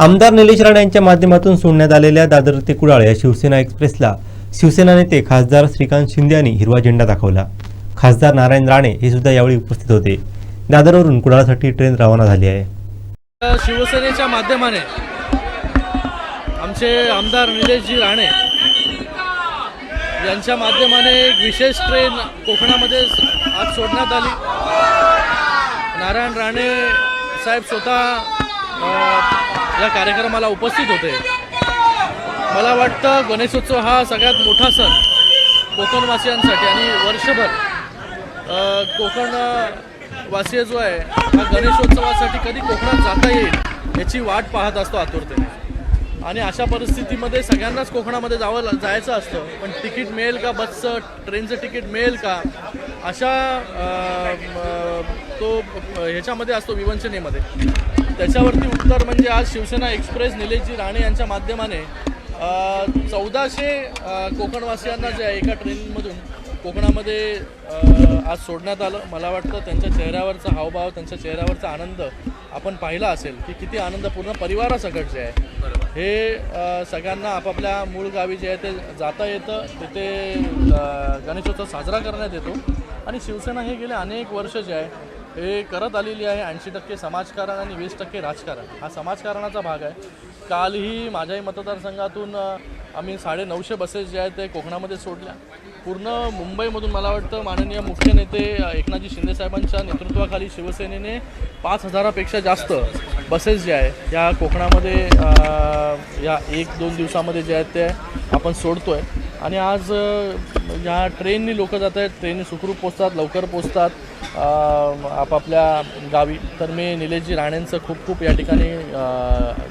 आमदार निलेश राणे यांच्या माध्यमातून सोडण्यात आलेल्या दादर ते कुडाळ या शिवसेना एक्सप्रेसला शिवसेना नेते खासदार श्रीकांत शिंदे यांनी हिरवा झेंडा दाखवला. खासदार नारायण राणे हे सुद्धा यावेळी उपस्थित होते. दादरवरून कुडाळसाठी ट्रेन रवाना झाली आहे. शिवसेनेच्या माध्यमाने आमचे आमदार निलेशजी राणे यांच्या माध्यमाने एक विशेष ट्रेन कोकणामध्ये आज सोडण्यात आली. नारायण राणे साहेब स्वतः या कार्यक्रमाला उपस्थित होते. मला वाटतं गणेशोत्सव हा सगळ्यात मोठा सण कोकणवासियांसाठी आणि वर्षभर कोकणवासीय जो आहे हा गणेशोत्सवासाठी कधी कोकणात जाता येईल याची वाट पाहत असतो आतुरतेने. आणि अशा परिस्थितीमध्ये सगळ्यांनाच कोकणामध्ये जावं जायचं असतं. पण तिकीट मिळेल का बसचं ट्रेनचं तिकीट मिळेल का? अशा तो ह्याच्यामध्ये असतो विवंचनेमध्ये. त्याच्यावरती उत्तर म्हणजे आज शिवसेना एक्सप्रेस निलेशजी राणे यांच्या माध्यमाने चौदाशे कोकणवासियांना जे आहे एका ट्रेनमधून कोकणामध्ये आज सोडण्यात आलं. मला वाटतं त्यांच्या चेहऱ्यावरचा हावभाव त्यांच्या चेहऱ्यावरचा आनंद आपण पाहिला असेल की किती आनंद पूर्ण परिवारासकट जे आहे. हे सगळ्यांना आपापल्या मूळ गावी जे आहे ते जाता येतं. तिथे गणेशोत्सव साजरा करण्यात येतो. आणि शिवसेना हे गेले अनेक वर्ष जे आहे हे करत आलेली आहे ऐंशी टक्के समाजकारण आणि वीस टक्के राजकारण. हा समाजकारणाचा भाग आहे. कालही माझ्याही मतदारसंघातून आम्ही साडे नऊशे बसेस जे आहेत ते कोकणामध्ये सोडल्या. पूर्ण मुंबईमधून मला वाटतं माननीय मुख्य नेते एकनाथजी शिंदेसाहेबांच्या नेतृत्वाखाली शिवसेनेने पाच हजारापेक्षा जास्त बसेस जे आहे या कोकणामध्ये या एक दोन दिवसामध्ये जे आहेत ते आपण सोडतो आहे आणि आज या ट्रेननी लोक जात आहेत ट्रेननी सुखरूप पोचतात लवकर पोचतात आपापल्या गावी. तर मी निलेशजी राणेंचं खूप खूप या ठिकाणी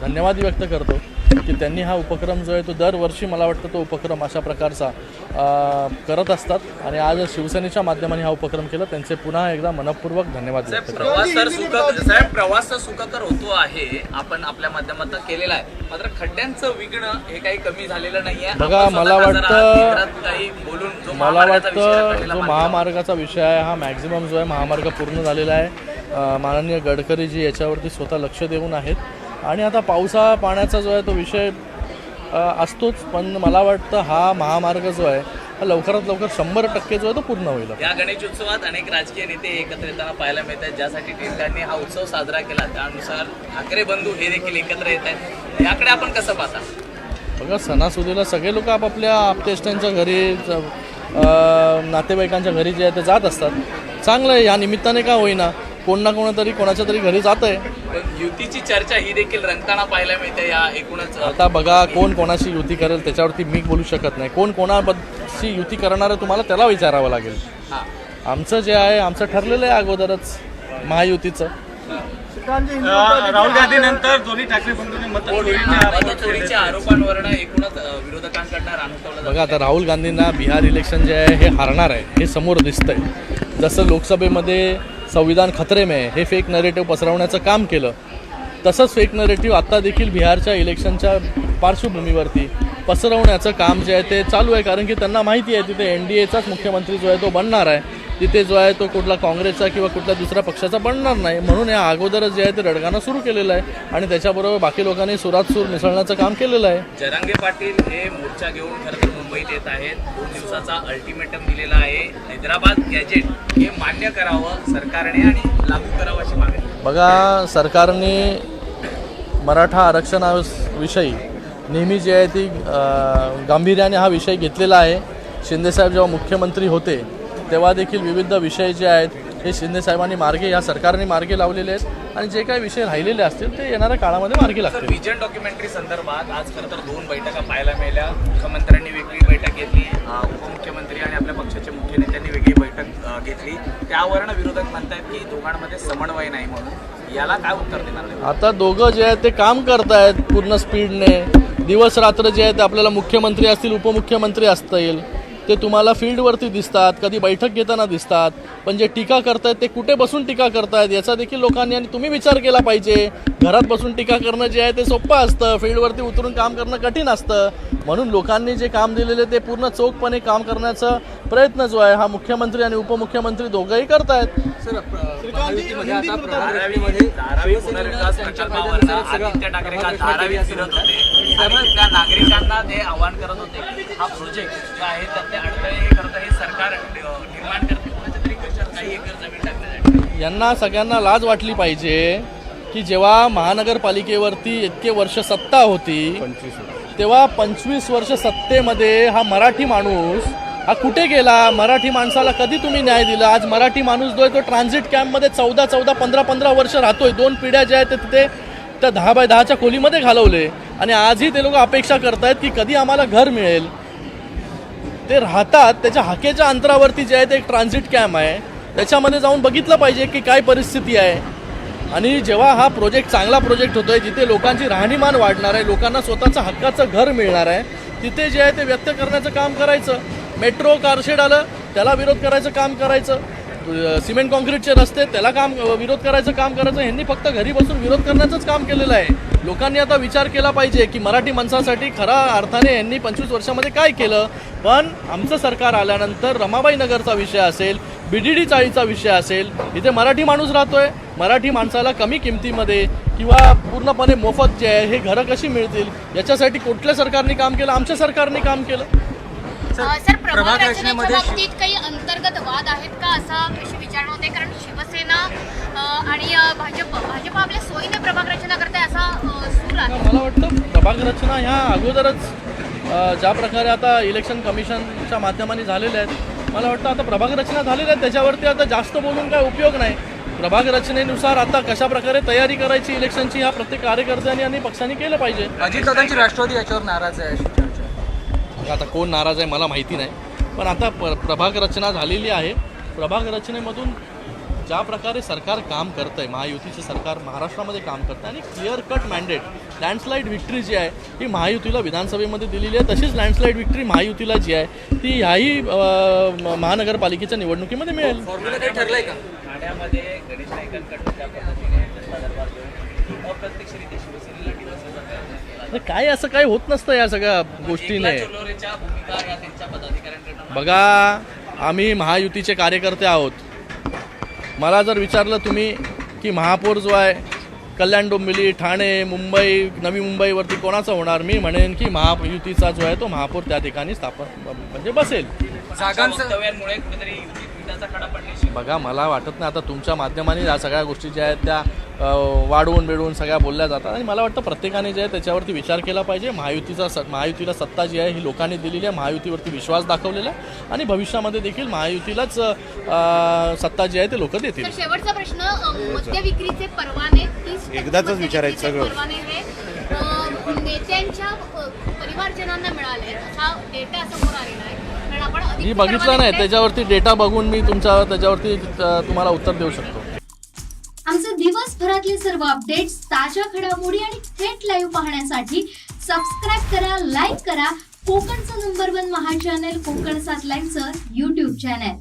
धन्यवाद व्यक्त करतो. की त्यांनी हा उपक्रम जो आहे तो दरवर्षी मला वाटतं तो उपक्रम अशा प्रकारचा करत असतात. आणि आज शिवसेनेच्या माध्यमाने हा उपक्रम केला. त्यांचे पुन्हा एकदा मनपूर्वक धन्यवाद साहेब प्रवास सुखकर होतो आहे. आपण आपल्या माध्यमातून केलेला आहे. मात्र खड्ड्यांचं विघ्न हे काही कमी झालेलं नाहीये. बघा, आपण मला वाटतं- मला आहे, वाटतं जो मार्ग- महामार्गाचा विषय आहे हा मॅक्झिमम जो आहे महामार्ग पूर्ण झालेला आहे. माननीय गडकरीजी याच्यावरती स्वतः लक्ष देऊन आहेत. आणि आता पावसा पाण्याचा जो आहे तो विषय असतोच. पण मला वाटतं हा महामार्ग जो आहे हा लवकरात लवकर शंभर टक्के जो आहे तो पूर्ण होईल. या गणेशोत्सवात अनेक राजकीय नेते एकत्र येताना पाहायला मिळत आहेत. ज्यासाठी टिळकांनी हा उत्सव साजरा केला. त्यानुसार ठाकरे बंधू हे देखील एकत्र येत आहेत. याकडे आपण कसं पाहता? बघा सणासुदीला सगळे लोक आपापल्या आपतेष्टांच्या घरी नातेवाईकांच्या घरी जे आहे ते जात असतात. चांगलं आहे या निमित्ताने का होईना. कोण ना कोणतरी कोणाच्या तरी घरी जात आहे युतीची चर्चा ही देखील रंगताना पाहायला मिळते या एकूणच. आता बघा कोण कोणाशी युती करेल त्याच्यावरती मी बोलू शकत नाही. कोण कोणाबद्दलशी युती करणार आहे तुम्हाला त्याला विचारावं लागेल. हा. आमचं जे आहे आमचं ठरलेलं आहे अगोदरच महायुतीचं. राहुल गांधी नंतर दोन्ही ठाकरे बंधूंनी मत मतचोरीच्या आरोपांवरनं एकूणच विरोधकांकडनं रानवलं बघा आता राहुल गांधींना बिहार इलेक्शन जे आहे हे हारणार आहे हे समोर दिसतंय. जसं लोकसभेमध्ये संविधान खतरे में आहे, हे फेक नरेटिव्ह पसरवण्याचं काम केलं. तसंच फेक नरेटिव्ह आत्ता देखील बिहारच्या इलेक्शनच्या पार्श्वभूमीवरती पसरवण्याचं काम जे आहे ते चालू आहे. कारण की त्यांना माहिती आहे तिथे एन डी एचाच मुख्यमंत्री जो आहे तो बनणार आहे. तिथे जो आहे तो कुठला काँग्रेसचा किंवा कुठल्या दुसऱ्या पक्षाचा बनणार नाही. म्हणून या अगोदरच जे आहे ते रडगाणं सुरू केलेलं आहे. आणि त्याच्याबरोबर बाकी लोकांनी सुरात सूर मिसळण्याचं काम केलेलं आहे. जरांगे पाटील हे मोर्चा घेऊन खरं तर मुंबईत येत आहेत. दोन दिवसाचा अल्टिमेटम दिलेला आहे. हैदराबाद गॅजेट हे मान्य करावं सरकारने आणि लागू करावं अशी मागणी. बघा सरकारने मराठा आरक्षणाविषयी नेहमी जी आहे ती गांभीर्याने हा विषय घेतलेला आहे. शिंदेसाहेब जेव्हा मुख्यमंत्री होते तेव्हा देखील विविध विषय जे आहेत हे शिंदेसाहेबांनी मार्गे या सरकारने मार्गे लावलेले आहेत. आणि जे काही विषय राहिलेले असतील ते येणाऱ्या काळामध्ये मार्गे लागतील. विजन डॉक्युमेंटरी संदर्भात आज खरं तर दोन बैठका पाहायला मिळाल्या. मुख्यमंत्र्यांनी वेगळी बैठक घेतली उपमुख्यमंत्री आणि आपल्या पक्षाचे मुख्य नेत्यांनी वेगळी बैठक घेतली. त्यावरनं विरोधक म्हणतायत की दोघांमध्ये समन्वय नाही म्हणून. याला काय उत्तर देणार आता दोघं जे आहेत ते काम करतायत पूर्ण स्पीडने दिवस रात्र जे आहे ते आपल्याला मुख्यमंत्री असतील उपमुख्यमंत्री असतील. ते तुम्हाला फील्डवरती दिसतात कधी बैठक घेताना दिसतात पण जे टीका करतायत ते कुठे बसून टीका करतायत याचा देखील लोकांनी आणि तुम्ही विचार केला पाहिजे. घरात बसून टीका करणं जे आहे ते सोपं असतं फील्डवरती उतरून काम करणं कठीण असतं. म्हणून लोकांनी जे काम दिलेले ते पूर्ण चोखपणे काम करण्याचा प्रयत्न जो आहे हा मुख्यमंत्री आणि उपमुख्यमंत्री दोघंही करतायत. नागरिकांना ते आवाहन करत होते. हा प्रोजेक्ट जो आहे त्यातले अडथळे हे करतं हे सरकार अ, निर्माण करते. कोणाच्या तरी कशात काही एकर जमीन टाकण्यासाठी यांना सगळ्यांना लाज वाटली पाहिजे की जेव्हा महानगरपालिकेवरती इतके वर्ष सत्ता होती तेव्हा पंचवीस वर्ष सत्तेमध्ये हा मराठी माणूस हा कुठे गेला? मराठी माणसाला कधी तुम्ही न्याय दिला? आज मराठी माणूस जो आहे तो ट्रान्झिट कॅम्पमध्ये चौदा चौदा पंधरा पंधरा वर्ष राहतोय. दोन पिढ्या ज्या आहेत ते तिथे त्या दहा बाय दहाच्या खोलीमध्ये घालवले. आणि आजही ते लोक अपेक्षा करतायत की कधी आम्हाला घर मिळेल. ते राहतात त्याच्या हाकेच्या अंतरावरती जे आहे ते एक ट्रान्झिट कॅम्प आहे. त्याच्यामध्ये जाऊन बघितलं पाहिजे की काय परिस्थिती आहे. आणि जेव्हा हा प्रोजेक्ट चांगला प्रोजेक्ट होतोय जिथे लोकांची राहणीमान वाढणार आहे लोकांना स्वतःचं हक्काचं घर मिळणार आहे तिथे जे आहे ते व्यक्त करण्याचं काम करायचं. मेट्रो कारशेड आलं त्याला विरोध करायचं काम करायचं. सिमेंट कॉन्क्रीटचे रस्ते त्याला काम विरोध करायचं काम करायचं ह्यांनी फक्त घरी बसून विरोध करण्याचंच काम केलेलं आहे. लोकांनी आता विचार केला पाहिजे की मराठी माणसासाठी खरा अर्थाने यांनी पंचवीस वर्षामध्ये काय केलं? पण आमचं सरकार आल्यानंतर रमाबाई नगरचा विषय असेल बी डी डी चाळीचा विषय असेल इथे मराठी माणूस राहतोय. मराठी माणसाला कमी किमतीमध्ये किंवा पूर्णपणे मोफत जे आहे हे घरं कशी मिळतील? याच्यासाठी कुठल्या सरकारने काम केलं? आमच्या सरकारने काम केलं? सर प्रभाग रचनेच्या बाबतीत काही अंतर्गत वाद आहेत का असा अशी विचारणा होते? कारण शिवसेना आणि भाजप भाजप आपल्या सोयीने प्रभाग रचना करते असा सूर आहे. मला वाटतं प्रभाग रचना ह्या अगोदरच ज्या प्रकारे आता इलेक्शन कमिशनच्या माध्यमाने झालेल्या आहेत मला वाटतं आता प्रभाग रचना झालेल्या आहेत त्याच्यावरती आता जास्त बोलून काय उपयोग नाही. प्रभाग रचनेनुसार आता कशा प्रकारे तयारी करायची इलेक्शनची ह्या प्रत्येक कार्यकर्त्यांनी आणि पक्षांनी केलं पाहिजे. अजितदादांची राष्ट्रवादी याच्यावर नाराज आहे आता कोण नाराज आहे मला माहिती नाही. पण आता प प्रभाग रचना झालेली आहे. प्रभाग रचनेमधून ज्या प्रकारे सरकार काम करतं आहे महायुतीचं सरकार महाराष्ट्रामध्ये काम करतं आणि clear cut mandate landslide victory जी आहे ही महायुतीला विधानसभेमध्ये दिलेली आहे. तशीच लँडस्लाईड विक्ट्री महायुतीला जी आहे ती ह्याही महानगरपालिकेच्या निवडणुकीमध्ये मिळेल. ठरलंय का? ठाण्यामध्ये गणेश नाईकांकडनं ज्या पद्धतीने जनता दरबार घेऊन अप्रत्यक्षरित्या शिवसेनेला डिवचला काय असं काय होत नसतं या सगळ्या गोष्टीने. बघा आम्ही महायुतीचे कार्यकर्ते आहोत. मला जर विचारलं तुम्ही की महापौर जो आहे कल्याण डोंबिवली ठाणे मुंबई नवी मुंबईवरती कोणाचा होणार? मी म्हणेन की महायुतीचा जो आहे तो महापौर त्या ठिकाणी स्थापन म्हणजे बसेल. खडा बघा मला वाटत नाही. आता तुमच्या माध्यमाने या सगळ्या गोष्टी ज्या आहेत त्या वाढवून बिडवून सगळ्या बोलल्या जातात. आणि मला वाटतं प्रत्येकाने जे आहे त्याच्यावरती विचार केला पाहिजे. महायुतीचा स महायुतीला सत्ता जी आहे ही लोकांनी दिलेली आहे. महायुतीवरती विश्वास दाखवलेला आहे. आणि भविष्यामध्ये देखील महायुतीलाच सत्ता जी आहे ते लोक देतील. शेवटचा प्रश्न विक्रीचे परवाने मद्य विचारायचं सगळं. हे नेत्यांच्या परिवारजनांना मिळाले हा डेटा समोर आलेला आहे. मी बघितलं नाही त्याच्यावरती डेटा बघून मी तुमच्या त्याच्यावरती तुम्हाला उत्तर देऊ शकतो. आमचे दिवसभरातले सर्व अपडेट्स ताज्या घडामोडी आणि थेट लाईव्ह पाहण्यासाठी सबस्क्राईब करा लाईक करा. कोकणचं number one Maha channel Konkan सात लाईनचं युट्यूब चॅनल